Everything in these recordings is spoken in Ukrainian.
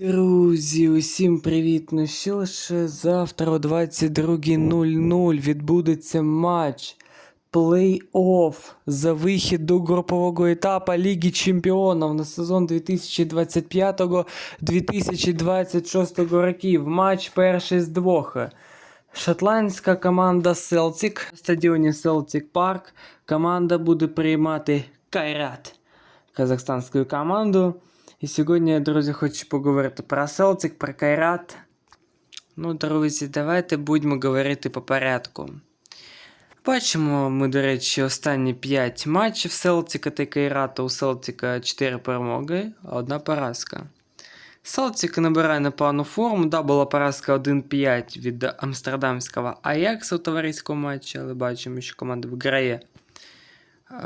Друзі, усім привіт! Ну що ж, завтра о 22.00 відбудеться матч плей-офф за вихід до групового етапу Ліги Чемпіонів на сезон 2025-2026 років. Матч перший з двох. Шотландська команда Celtic на стадіоні Celtic Park. Команда буде приймати Кайрат, казахстанську команду. І сьогодні, друзі, хочу поговорити про Celtic, про Кайрат. Ну, друзі, давайте будемо говорити по порядку. Бачимо ми, до речі, останні 5 матчів Селтіка та Кайрата. У Селтіка 4 перемоги, а одна поразка. Селтик набирає непогану форму. Да, була поразка 1-5 від амстердамського Аякса у товариському матчі, але бачимо, що команда виграє е,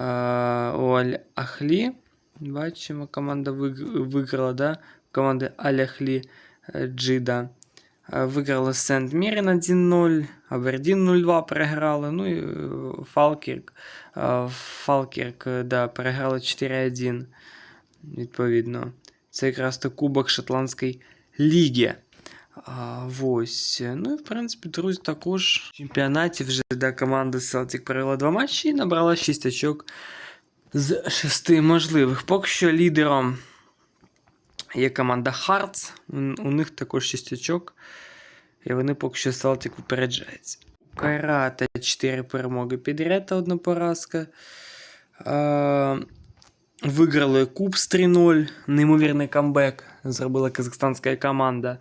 у Аль-Ахлі. Бачимо, команда виг- виграла, да? Команда Аль-Ахлі е, Джида. Е, Виграла Сент Мірін 1-0, Абердін 0-2 переграли. Ну і е, Фалкірк. Фалкірк, да, переграли 4-1. Відповідно. Це якраз то Кубок Шотландської ліги. А, ось. Ну і в принципі, друзі, також в чемпіонаті вже да, команда Celtic провела два матчі і набрала 6 очок з 6 можливих. Поки що лідером є команда Hearts. У, них також 6 очок. І вони поки що Celtic випереджаються. У Карата 4 перемоги підряд та одна поразка. А, Виграли Кубс 3-0. Неймовірний камбек зробила казахстанська команда.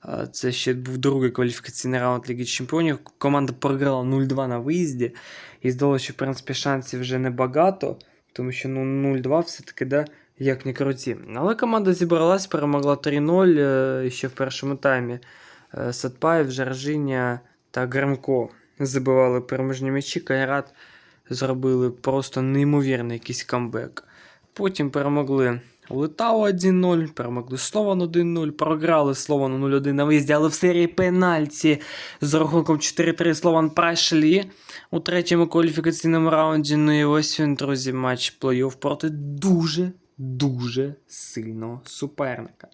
А, Це ще був другий кваліфікаційний раунд Ліги Чемпіонів. Команда програла 0-2 на виїзді. І здалося, що в принципі шансів вже небагато, тому що ну, 0-2 все-таки де як не круті. Але команда зібралась, перемогла 3-0 е, ще в першому таймі. Садпаєв, Сатпаєв, Жаржиня та Гремко забивали переможні м'ячі. Кайрат зробили просто неймовірний якийсь камбек. Потім перемогли Литау 1-0, перемогли Слован 1-0, програли Слован 0-1 на виїзді, але в серії пенальті з рахунком 4-3 Слован пройшли у третьому кваліфікаційному раунді. Ну і ось він, друзі, матч плей-офф проти дуже-дуже сильного суперника.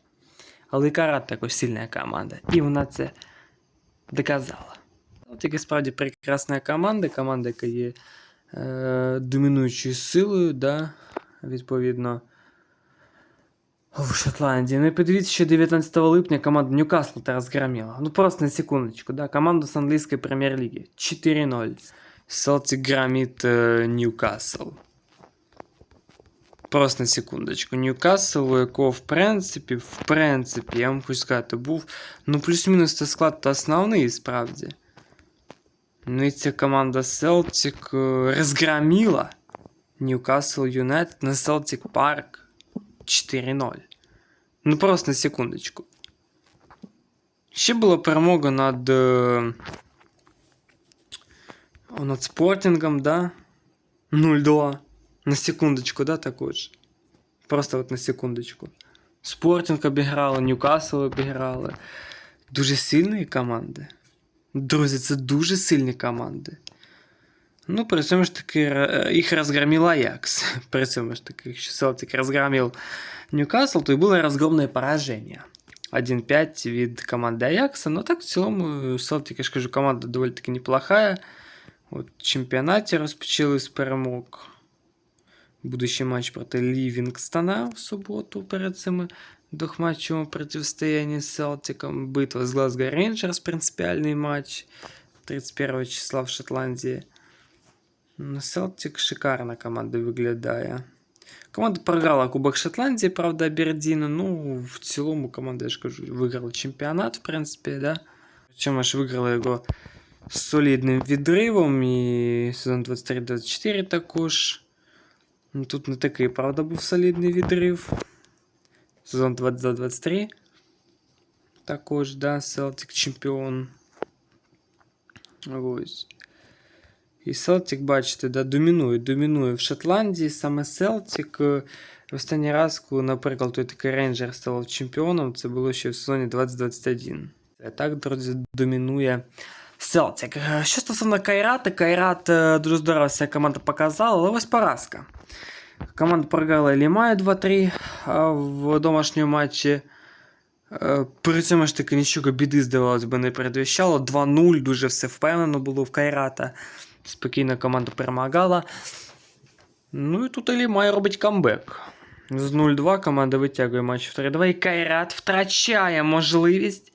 Але Карат також сильна команда. І вона це доказала. Ну, тільки справді прекрасна команда, команда, яка є е, домінуючою силою, да, відповідно. В Шотландії. Ну і подивіться, що 19 липня команда Ньюкасл та розгромила. Ну просто на секундочку, да, команду з англійської прем'єр-ліги. 4-0. Селтик громит е, Ньюкасл. Просто на секундочку. Ньюкасл, у якого в принципі, в принципі, я вам хочу сказати, був, ну плюс-мінус це склад то основний, справді. Ну і ця команда Селтик е, розгромила Ньюкасл Юнайтед на Селтик Парк 4-0. Ну просто на секундочку. Ще була перемога над. е, Над Спортингом, да? 0-2. На секундочку, да, також. Просто от на секундочку. Спортинг обіграли, Ньюкасл обіграли. Дуже сильні команди. Друзі, це дуже сильні команди. Ну, при цьому ж таки е, їх розгромил Аякс. При цьому ж таки, якщо Селтик розгромив Ньюкасл, то і було розгромне пораження. 1-5 від команди Аякса. Ну так в цілому Селтик, я ж кажу, команда доволі таки неплохая. От в чемпіонаті розпочали з перемог. Будущий матч проти Лівінгстона в суботу перед цими двохматчевому протистоянні з Селтиком. Битва з Глазго Рейнджерс, принципіальний матч 31 числа в Шотландії. Ну, Селтик шикарна команда виглядає. Команда програла Кубок Шотландії, правда, Абердіну. Ну, в цілому команда, я ж кажу, виграла чемпіонат, в принципі, да. Причому ж виграла його з солідним відривом і сезон 23-24 також. Ну, Тут не такий, правда, був солідний відрив. Сезон 22-23. Також, да, Селтик чемпіон. Ось. І Селтик, бачите, да, домінує, домінує в Шотландії. Саме Селтик. е, Останній раз, коли, наприклад, той такий рейнджер став чемпіоном, це було ще в сезоні 2021. Це так, друзі, домінує Селтик. Е, Що стосовно Кайрата, Кайрат е, дуже здорово вся команда показала, але ось поразка. Команда програла Лімаю 2-3 в домашньому матчі. При цьому ж таки нічого біди, здавалось би, не передвіщало. 2-0, дуже все впевнено було в Кайрата. Спокійно команда перемагала. Ну і тут Елімай робить камбек. З 0-2 команда витягує матч в 3-2. І Кайрат втрачає можливість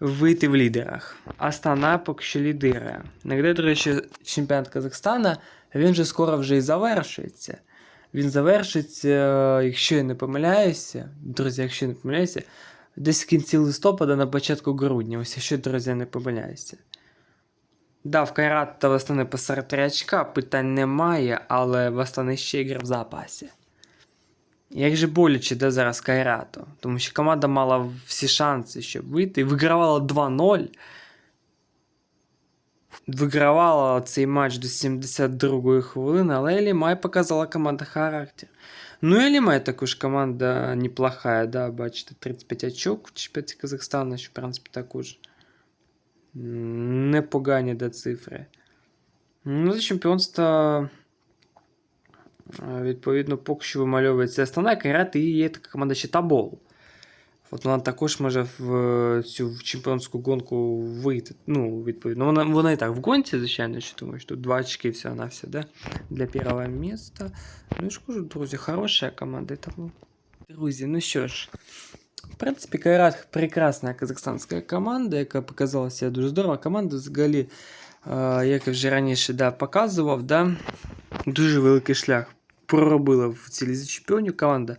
вийти в лідерах. Астана поки що лідирує. Нагадаю, до речі, чемпіонат Казахстана, він же скоро вже і завершується. Він завершиться, якщо я не помиляюся, друзі, якщо я не помиляюся, десь в кінці листопада на початку грудня. Ось якщо, друзі, я не помиляюся. Да, в Кайрат та в Астани посеред три очка питань немає, але в Астани ще ігри в запасі. Як же боляче де зараз Кайрату, тому що команда мала всі шанси, щоб вийти. Вигравала 2-0. Вигравала цей матч до 72-ї хвилини, але Елімай показала команда характер. Ну, Елімай також команда неплохая, да, бачите, 35 очок в чемпіонаті Казахстану, що, в принципі, також непогані до цифри. Ну, за чемпіонство, е, відповідно, поки що вимальовується основна Кайрат і є така команда ще Табол. От вона також може в е, цю в чемпіонську гонку вийти. Ну, відповідно. Вона, вона і так в гонці, звичайно, що тому що тут два очки всього на все, да? Для першого міста. Ну, я ж кажу, друзі, хороша команда. Тому... Друзі, ну що ж. В принципі, Кайрат прекрасна казахстанська команда, яка показала себе дуже здорово. Команда взагалі, е, як я вже раніше да, показував, да, дуже великий шлях проробила в цій лізі чемпіонів. Команда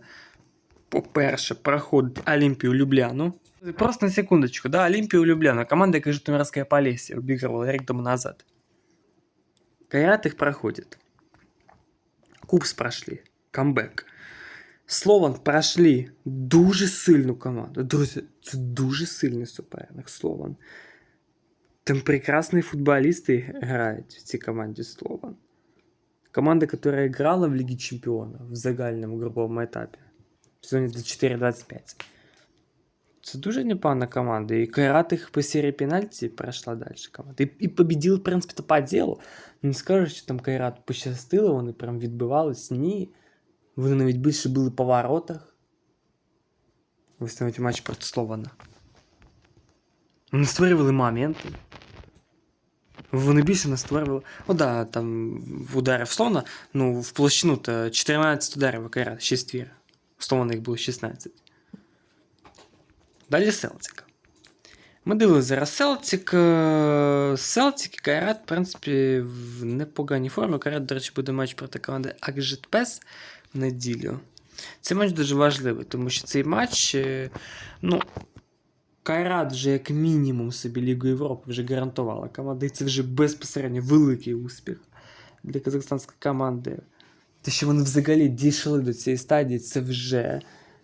по-перше, проходить Олімпію Любляну. Просто на секундочку, да, Олімпію Любляну. Команда, яка Житомирська Полісся обігрувала рік тому назад. Кайрат їх проходить. Кубс пройшли. Камбек. Слован пройшли дуже сильну команду. Друзі, це дуже сильний суперник Слован. Там прекрасні футболісти грають в цій команді Слован. Команда, яка грала в Лігі Чемпіонів в загальному груповому етапі в сезоні 24-25. Це дуже непогана команда. І Кайрат їх по серії пенальті пройшла далі команда. І, і победили, в принципі, то по ділу. Не скажеш, що там Кайрат пощастило, вони прям відбивались. Ні. Вони навіть більше були по воротах. Ви ставите матч проти Слована. Вони створювали моменти. Вони більше не створювали. О, да, там ударів Слована, ну, в площину то 14 ударів Кайрат, 6 вір. Словно їх було 16. Далі Селтик. Ми дивилися зараз Селтик. Селтик і Кайрат, в принципі, в непоганій формі. Кайрат, до речі, буде матч проти команди Акжитпес в неділю. Цей матч дуже важливий, тому що цей матч. е, Ну, Кайрат вже як мінімум собі Лігу Європи вже гарантувала команда. І це вже безпосередньо великий успіх для казахстанської команди. Те, що вони взагалі дійшли до цієї стадії, це вже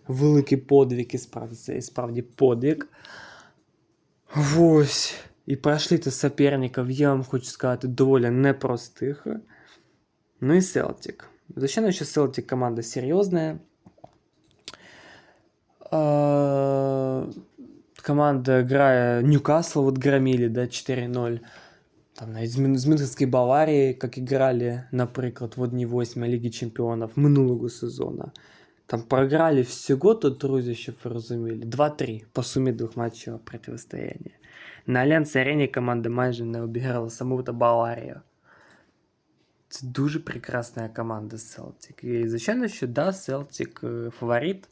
великий подвиг, і справді це і справді подвиг. Ось. І пройшли то суперників, я вам хочу сказати, доволі непростих. Ну і Селтик. Звичайно, що Селтик команда серйозна. А, Команда грає Ньюкасл, вот громили, да, 4-0. Там навіть з Мюн- з Мюнхенської Баварії, як і грали, наприклад, в одній восьмій Ліги Чемпіонів минулого сезону. Там програли всього то, друзі, щоб ви розуміли, 2-3 по сумі двохматчевого протистояння. На Альянс Арені команда майже не обіграла саму та Баварію. Це дуже прекрасна команда Celtic. І, звичайно, що да, Celtic е, фаворит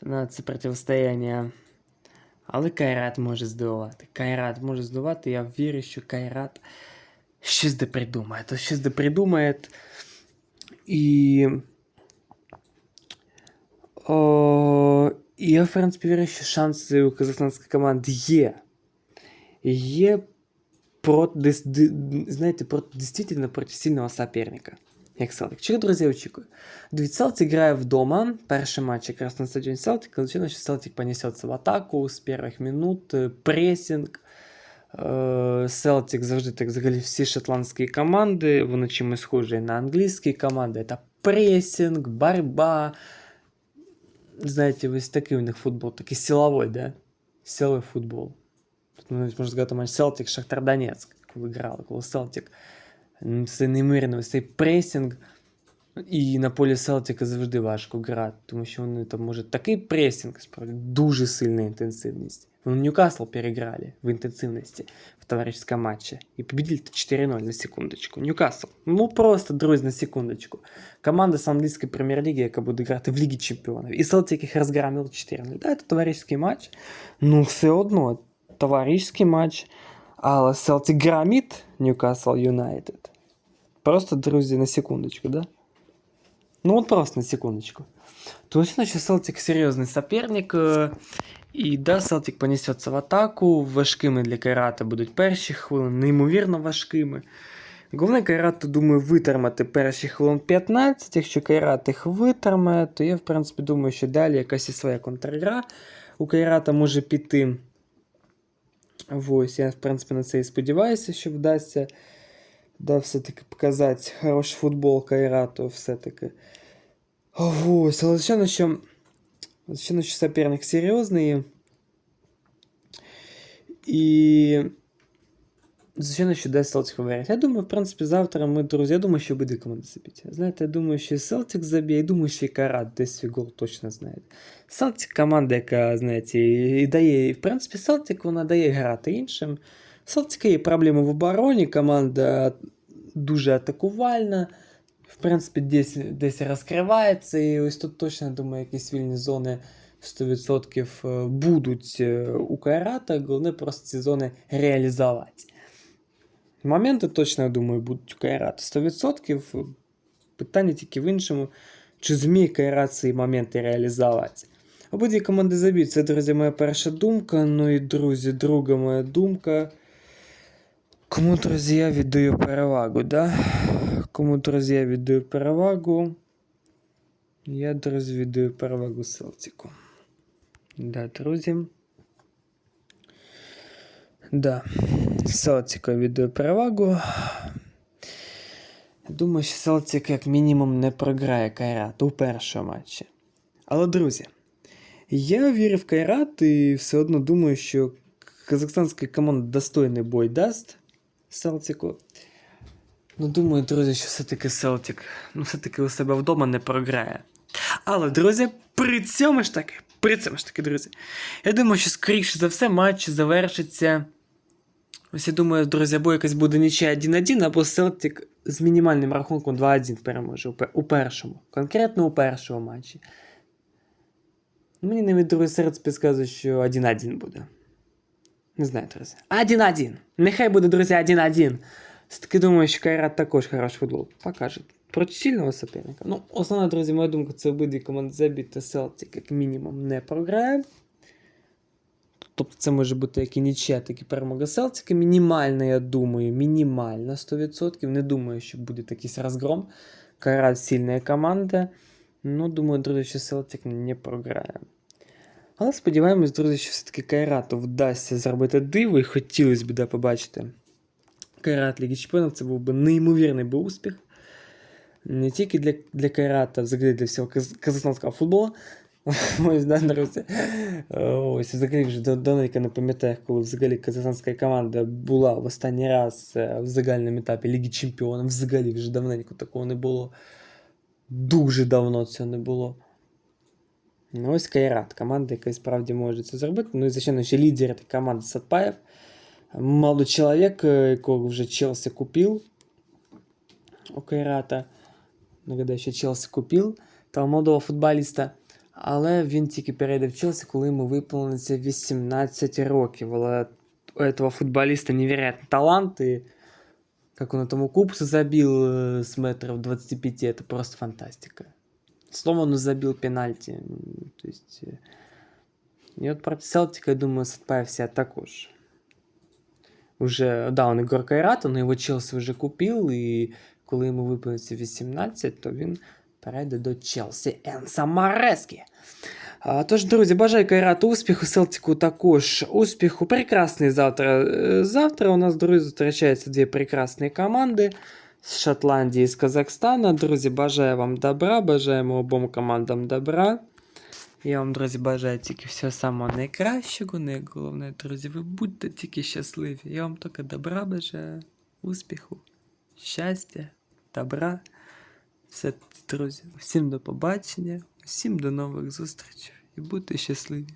на це протистояння. Але Кайрат може здивувати. Кайрат може здивувати. Я вірю, що Кайрат щось де придумає. То щось де придумає. І. О, і я, в принципі, вірю, що шанси у казахстанської команди є. Є проти, дес- ди- знаєте, проти дійсно проти сильного соперника. Як Селтик. Чого, друзі, очікую? Дивіться, Селтик грає вдома. Перший матч якраз на стадіоні Селтика. Звичайно, що Селтик понесеться в атаку з перших минут, е, пресінг. Е, Селтик завжди так взагалі всі шотландські команди, вони чимось схожі на англійські команди. Це пресінг, боротьба. Знаєте, ось такий у них футбол, такий силовий, да? Силовий футбол. Тут навіть можна сказати матч Селтик, Шахтар Донецьк, коли грали, коли Селтик. М, Це неймовірно, ось цей пресінг. І на полі Селтика завжди важко грати, тому що вони там може такий пресінг, справді дуже сильна інтенсивність. Вони Ньюкасл переграли в інтенсивності в товарищеском матче. І победили 4-0 на секундочку. Ньюкасл. Ну просто, друзі, на секундочку. Команда з англійської прем'єр-ліги, яка буде грати в Лігі Чемпіонів. І Селтик їх розгромив 4-0. Да, це товариський матч. Ну, все одно, Товариський матч. Але Селтик громить Ньюкасл Юнайтед. Просто, друзі, на секундочку, да? Ну вот просто на секундочку. Точно, что Селтик серьезный соперник. І да, Селтик понесеться в атаку. Важкими для Кайрата будуть перші хвилини, неймовірно важкими. Головне Кайрату, думаю, витримати перші хвилин 15. Якщо Кайрат їх витримає, то я, в принципі, думаю, що далі якась і своя контргра у Кайрата може піти. Ось, я, в принципі, на це і сподіваюся, що вдасться. Да, все-таки показати хороший футбол Кайрату, все-таки. Ось, але звичайно, що, звичайно, що соперник серйозний. І. Звичайно, що дасть Селтик виграти. Я думаю, в принципі, завтра ми, друзі, я думаю, що буде команда забити. Знаєте, я думаю, що Селтик заб'є, я думаю, що і Карат десь свій гол точно знає. Селтик команда, яка, знаєте, і дає, в принципі, Селтик вона дає грати іншим. Селтика є проблеми в обороні, команда дуже атакувальна. В принципі, десь, десь розкривається, і ось тут точно, думаю, якісь вільні зони 100% будуть е, у Кайрата. Головне просто ці зони реалізувати. Моменти точно, я думаю, будуть у Кайрата 100%. Питання тільки в іншому, чи зміє Кайрат ці моменти реалізувати. Обидві команди заб'ють. Це, друзі, моя перша думка. Ну і, друзі, друга моя думка. Кому, друзі, я віддаю перевагу, да? Кому, друзі, я віддаю перевагу. Я, друзі, віддаю перевагу Селтику. Да, друзі. Да. Селтику віддаю перевагу. Думаю, що Селтик як мінімум не програє Кайрат у першому матчі. Але, друзі, я вірю в Кайрат і все одно думаю, що казахстанська команда достойний бой дасть Селтику. Ну, думаю, друзі, що все-таки Селтик, ну, все-таки у себе вдома не програє. Але, друзі, при цьому ж таки, при цьому ж таки, друзі, я думаю, що скоріше за все матч завершиться. Ось я думаю, друзі, або якась буде нічия 1-1, або Селтик з мінімальним рахунком 2-1 переможе у, першому. Конкретно у першому матчі. Мені навіть другий серце підказує, що 1-1 буде. Не знаю, друзі. 1-1. Нехай буде, друзі, 1-1. Все-таки думаю, що Кайрат також хороший футбол покаже. Проти сильного соперника. Ну, основна, друзі, моя думка, це обидві команди Зебі та Селтик, як мінімум, не програє. Тобто це може бути як і нічия, так і перемога Селтика. Мінімальна, я думаю, мінімальна 100%. Не думаю, що буде якийсь розгром. Кайрат сильна команда. Ну, думаю, друзі, що Селтик не програє. Але сподіваємось, друзі, що все-таки Кайрату вдасться зробити диво і хотілося б да, побачити. Кайрат Ліги Чемпіонів це був би неймовірний би успіх. Не тільки для, для Кайрата, взагалі для всього каз- казахстанського футболу. Ось, да, друзі. Ось, взагалі вже до- давненько не пам'ятаю, коли взагалі казахстанська команда була в останній раз е, в загальному етапі Ліги Чемпіонів. Взагалі вже давненько такого не було. Дуже давно цього не було. Ну, ось Кайрат, команда, яка і справді може це зробити. Ну і, звичайно, ще лідер цієї команди Сатпаєв. Молодой чоловік, е, якого вже Челсі купив у Кайрата. Нагадаю, що Челсі купив того молодого футболіста. Але він тільки перейде в Челсі, коли йому виповниться 18 років. Але у цього футболіста невероятний талант. І как он этому кубсу забил э, с метров 25, это просто фантастика. Словно он забил пенальти. м, То есть... э, И вот проти Селтика, я думаю, Сатпаевся також. Уже, да, он Ігор Кайрата, но його Челсі вже купив, і коли йому виповниться 18, то він перейде до Челсі Енса Марескі. Тож, друзі, бажаю Кайрату успіху, Селтику також успіху. Прекрасний завтра. Е, Завтра у нас, друзі, зустрічаються дві прекрасні команди з Шотландії і з Казахстана. Друзі, бажаю вам добра, бажаємо обом командам добра. Я вам, друзі, бажаю тільки всього самого найкращого. Найголовне, друзі, ви будьте тільки щасливі. Я вам тільки добра бажаю, успіху, щастя, добра. Все, друзі, всім до побачення, всім до нових зустрічей і будьте щасливі.